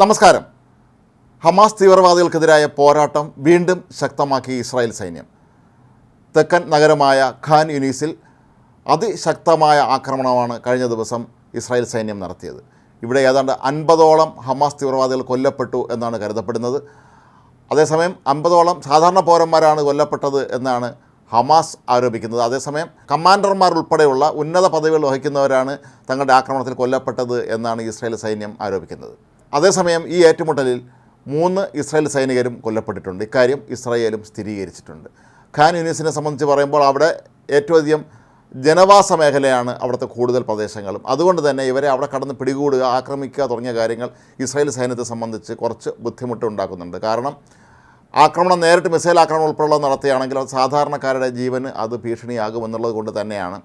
നമസ്കാരം. ഹമാസ് തീവ്രവാദികൾക്കെതിരായ പോരാട്ടം വീണ്ടും ശക്തമാക്കി ഇസ്രായേൽ സൈന്യം. തെക്കൻ നഗരമായ ഖാൻ യുനീസിൽ അതിശക്തമായ ആക്രമണമാണ് കഴിഞ്ഞ ദിവസം ഇസ്രായേൽ സൈന്യം നടത്തിയത്. ഇവിടെ ഏതാണ്ട് അൻപതോളം ഹമാസ് തീവ്രവാദികൾ കൊല്ലപ്പെട്ടു എന്നാണ് കരുതപ്പെടുന്നത്. അതേസമയം അമ്പതോളം സാധാരണ പൗരന്മാരാണ് കൊല്ലപ്പെട്ടത് എന്നാണ് ഹമാസ് ആരോപിക്കുന്നത്. അതേസമയം കമാൻഡർമാർ ഉൾപ്പെടെയുള്ള ഉന്നത പദവികൾ വഹിക്കുന്നവരാണ് തങ്ങളുടെ ആക്രമണത്തിൽ കൊല്ലപ്പെട്ടത് എന്നാണ് ഇസ്രായേൽ സൈന്യം ആരോപിക്കുന്നത്. അതേസമയം ഈ ഏറ്റുമുട്ടലിൽ മൂന്ന് ഇസ്രായേൽ സൈനികരും കൊല്ലപ്പെട്ടിട്ടുണ്ട്. ഇക്കാര്യം ഇസ്രായേലും സ്ഥിരീകരിച്ചിട്ടുണ്ട്. ഖാൻ യൂണിസിനെ സംബന്ധിച്ച് പറയുമ്പോൾ അവിടെ ഏറ്റവും അധികം ജനവാസ മേഖലയാണ് അവിടുത്തെ കൂടുതൽ പ്രദേശങ്ങളും. അതുകൊണ്ട് തന്നെ ഇവരെ അവിടെ കടന്ന് പിടികൂടുക ആക്രമിക്കുക തുടങ്ങിയ കാര്യങ്ങൾ ഇസ്രായേൽ സൈന്യത്തെ സംബന്ധിച്ച് കുറച്ച് ബുദ്ധിമുട്ട് ഉണ്ടാക്കുന്നുണ്ട്. കാരണം ആക്രമണം നേരിട്ട് മിസൈൽ ആക്രമണം ഉൾപ്പെടെയുള്ള നടത്തുകയാണെങ്കിൽ അത് സാധാരണക്കാരുടെ ജീവന് അത് ഭീഷണിയാകുമെന്നുള്ളത് കൊണ്ട് തന്നെയാണ്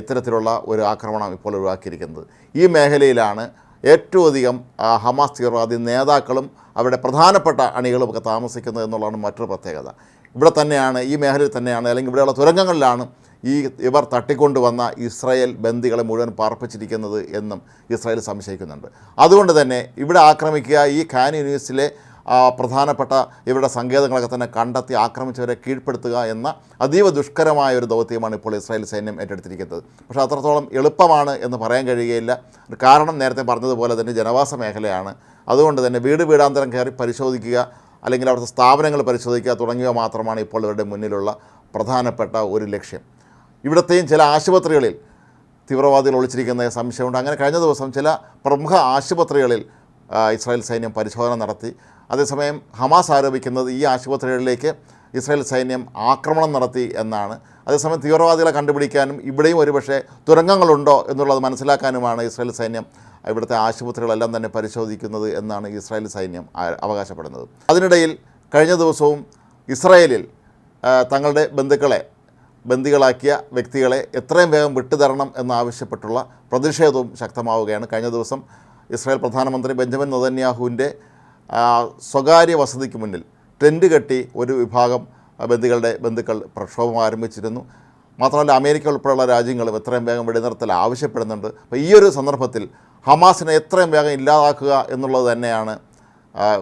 ഇത്തരത്തിലുള്ള ഒരു ആക്രമണം ഇപ്പോൾ ഒഴിവാക്കിയിരിക്കുന്നത്. ഈ മേഖലയിലാണ് ഏറ്റവും അധികം ഹമാസ് തീവ്രവാദി നേതാക്കളും അവരുടെ പ്രധാനപ്പെട്ട അണികളും ഒക്കെ താമസിക്കുന്നത് എന്നുള്ളതാണ് മറ്റൊരു പ്രത്യേകത. ഇവിടെ തന്നെയാണ് ഈ മേഖലയിൽ തന്നെയാണ് അല്ലെങ്കിൽ ഇവിടെയുള്ള തുരങ്കങ്ങളിലാണ് ഈ ഇവർ തട്ടിക്കൊണ്ടുവന്ന ഇസ്രായേൽ ബന്ദികളെ മുഴുവൻ പാർപ്പിച്ചിരിക്കുന്നത് എന്നും ഇസ്രായേൽ സംശയിക്കുന്നുണ്ട്. അതുകൊണ്ട് തന്നെ ഇവിടെ ആക്രമിക്കുക ഈ ഖാൻ യൂണിവേഴ്സിലെ പ്രധാനപ്പെട്ട ഇവരുടെ സങ്കേതങ്ങളൊക്കെ തന്നെ കണ്ടെത്തി ആക്രമിച്ചവരെ കീഴ്പ്പെടുത്തുക എന്ന അതീവ ദുഷ്കരമായ ഒരു ദൗത്യമാണ് ഇപ്പോൾ ഇസ്രായേൽ സൈന്യം ഏറ്റെടുത്തിരിക്കുന്നത്. പക്ഷേ അത്രത്തോളം എളുപ്പമാണ് എന്ന് പറയാൻ കഴിയുകയില്ല. കാരണം നേരത്തെ പറഞ്ഞതുപോലെ തന്നെ ജനവാസ മേഖലയാണ്. അതുകൊണ്ട് തന്നെ വീട് വീടാന്തരം കയറി പരിശോധിക്കുക അല്ലെങ്കിൽ അവിടുത്തെ സ്ഥാപനങ്ങൾ പരിശോധിക്കുക തുടങ്ങിയവ മാത്രമാണ് ഇപ്പോൾ ഇവരുടെ മുന്നിലുള്ള പ്രധാനപ്പെട്ട ഒരു ലക്ഷ്യം. ഇവിടത്തെയും ചില ആശുപത്രികളിൽ തീവ്രവാദികൾ ഒളിച്ചിരിക്കുന്ന സംശയമുണ്ട്. അങ്ങനെ കഴിഞ്ഞ ദിവസം ചില പ്രമുഖ ആശുപത്രികളിൽ ഇസ്രായേൽ സൈന്യം പരിശോധന നടത്തി. അതേസമയം ഹമാസ് ആരോപിക്കുന്നത് ഈ ആശുപത്രികളിലേക്ക് ഇസ്രായേൽ സൈന്യം ആക്രമണം നടത്തി എന്നാണ്. അതേസമയം തീവ്രവാദികളെ കണ്ടുപിടിക്കാനും ഇവിടെയും ഒരുപക്ഷെ തുരങ്കങ്ങളുണ്ടോ എന്നുള്ളത് മനസ്സിലാക്കാനുമാണ് ഇസ്രായേൽ സൈന്യം ഇവിടുത്തെ ആശുപത്രികളെല്ലാം തന്നെ പരിശോധിക്കുന്നത് എന്നാണ് ഇസ്രായേൽ സൈന്യം അവകാശപ്പെടുന്നത്. അതിനിടയിൽ കഴിഞ്ഞ ദിവസവും ഇസ്രായേലിൽ തങ്ങളുടെ ബന്ധുക്കളെ ബന്ദികളാക്കിയ വ്യക്തികളെ എത്രയും വേഗം വിട്ടുതരണം എന്നാവശ്യപ്പെട്ടുള്ള പ്രതിഷേധവും ശക്തമാവുകയാണ്. കഴിഞ്ഞ ദിവസം ഇസ്രായേൽ പ്രധാനമന്ത്രി ബെഞ്ചമിൻ നെതന്യാഹുവിന്റെ സ്വകാര്യ വസതിക്ക് മുന്നിൽ ടെന്റ് കെട്ടി ഒരു വിഭാഗം ബന്ധുക്കളുടെ ബന്ധുക്കൾ പ്രക്ഷോഭം ആരംഭിച്ചിരുന്നു. മാത്രമല്ല അമേരിക്ക ഉൾപ്പെടെയുള്ള രാജ്യങ്ങളും എത്രയും വേഗം വെടിനിർത്തൽ ആവശ്യപ്പെടുന്നുണ്ട്. അപ്പോൾ ഈ ഒരു സന്ദർഭത്തിൽ ഹമാസിനെ എത്രയും വേഗം ഇല്ലാതാക്കുക എന്നുള്ളത് തന്നെയാണ്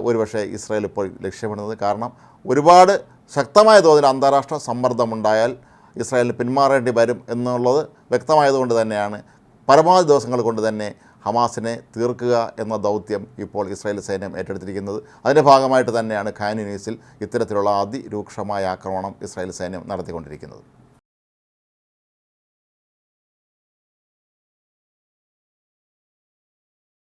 ഒരുപക്ഷെ ഇസ്രായേൽ ഇപ്പോൾ ലക്ഷ്യമിടുന്നത്. കാരണം ഒരുപാട് ശക്തമായ തോതിൽ അന്താരാഷ്ട്ര സമ്മർദ്ദമുണ്ടായാൽ ഇസ്രായേലിന് പിന്മാറേണ്ടി വരും എന്നുള്ളത് വ്യക്തമായതുകൊണ്ട് തന്നെയാണ്. പരമാവധി ദിവസങ്ങൾ കൊണ്ട് തന്നെ ഹമാസിനെ തീർക്കുക എന്ന ദൗത്യം ഇപ്പോൾ ഇസ്രായേൽ സൈന്യം ഏറ്റെടുത്തിരിക്കുന്നത്. അതിന്റെ ഭാഗമായിട്ട് തന്നെയാണ് ഖാൻ യൂണിസിൽ ഇത്തരത്തിലുള്ള അതിരൂക്ഷമായ ആക്രമണം ഇസ്രായേൽ സൈന്യം നടത്തിക്കൊണ്ടിരിക്കുന്നത്.